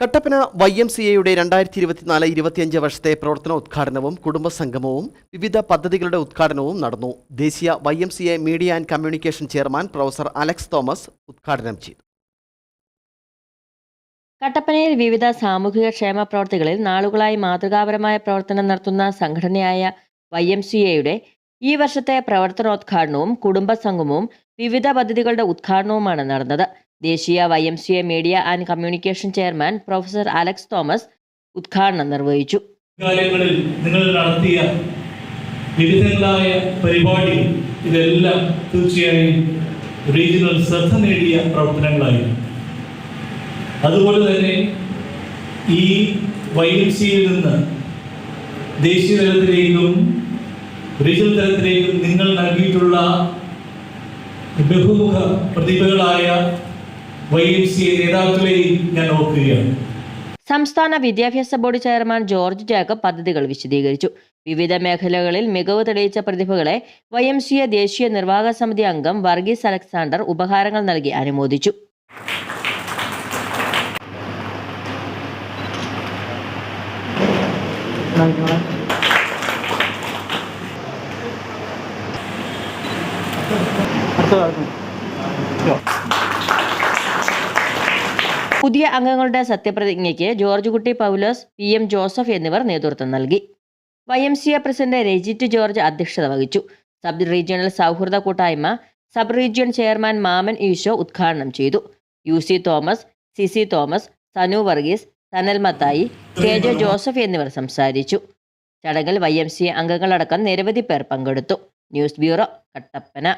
Kattappana Y M C എയുടെ രണ്ടായിരത്തി ഇരുപത്തിനാല് ഇരുപത്തിയഞ്ച് വർഷത്തെ പ്രവർത്തനോദ്ഘാടനവും കുടുംബസംഗമവും വിവിധ പദ്ധതികളുടെ ഉദ്ഘാടനവും നടന്നു. ദേശീയ Y M C A media and communication chairman professor Alex Thomas ഉദ്ഘാടനം ചെയ്തു. കട്ടപ്പനയിൽ വിവിധ സാമൂഹിക ക്ഷേമ പ്രവർത്തികളിൽ നാളുകളായി മാതൃകാപരമായ പ്രവർത്തനം നടത്തുന്ന സംഘടനയായ വൈ എം സി എയുടെ ഈ വർഷത്തെ പ്രവർത്തനോദ്ഘാടനവും കുടുംബസംഗമവും വിവിധ പദ്ധതികളുടെ ഉദ്ഘാടനവുമാണ് നടന്നത്. ദേശീയ Y M C A media and communication chairman professor Alex Thomas ഉദ്ഘാടനം നിർവഹിച്ചു. കാര്യങ്ങളിൽ നിങ്ങൾ നടത്തിയ വിവിധങ്ങളായ പരിപാടി ഇതെല്ലാം തീർച്ചയായും റീജിയണൽ ശ്രദ്ധ നേടിയ പ്രവർത്തനങ്ങളായിരുന്നു. അതുപോലെ തന്നെ ഈ വൈ എം സിയിൽ നിന്ന് ദേശീയ തലത്തിലേക്കും തലത്തിലേക്കും നിങ്ങൾ നൽകിയിട്ടുള്ള ബഹുമുഖ പ്രതിഭകളായ വൈ എം സി നേതാക്കളെയും ഞാൻ ഓർക്കുകയാണ്. സംസ്ഥാന വിദ്യാഭ്യാസ ബോർഡ് ചെയർമാൻ ജോർജ് ജാക്കബ് പദ്ധതികൾ വിശദീകരിച്ചു. വിവിധ മേഖലകളിൽ മികവ് തെളിയിച്ച പ്രതിഭകളെ വൈ എം സി എ ദേശീയ നിർവാഹക സമിതി അംഗം വർഗീസ് അലക്സാണ്ടർ ഉപഹാരങ്ങൾ നൽകി അനുമോദിച്ചു. പുതിയ അംഗങ്ങളുടെ സത്യപ്രതിജ്ഞയ്ക്ക് ജോർജ് കുട്ടി പൗലോസ് പി എം ജോസഫ് എന്നിവർ നേതൃത്വം നൽകി. Y M C A president Rajit George അധ്യക്ഷത വഹിച്ചു. സബ് റീജിയണൽ സൗഹൃദ കൂട്ടായ്മ സബ് റീജിയൺ ചെയർമാൻ മാമൻ ഈശോ ഉദ്ഘാടനം ചെയ്തു. U C Thomas C C Thomas Sanu Varghese Sanal Mathai K J Joseph എന്നിവർ സംസാരിച്ചു. ചടങ്ങിൽ വൈ എം സി അംഗങ്ങളടക്കം നിരവധി പേർ പങ്കെടുത്തു. News bureau Kattappana.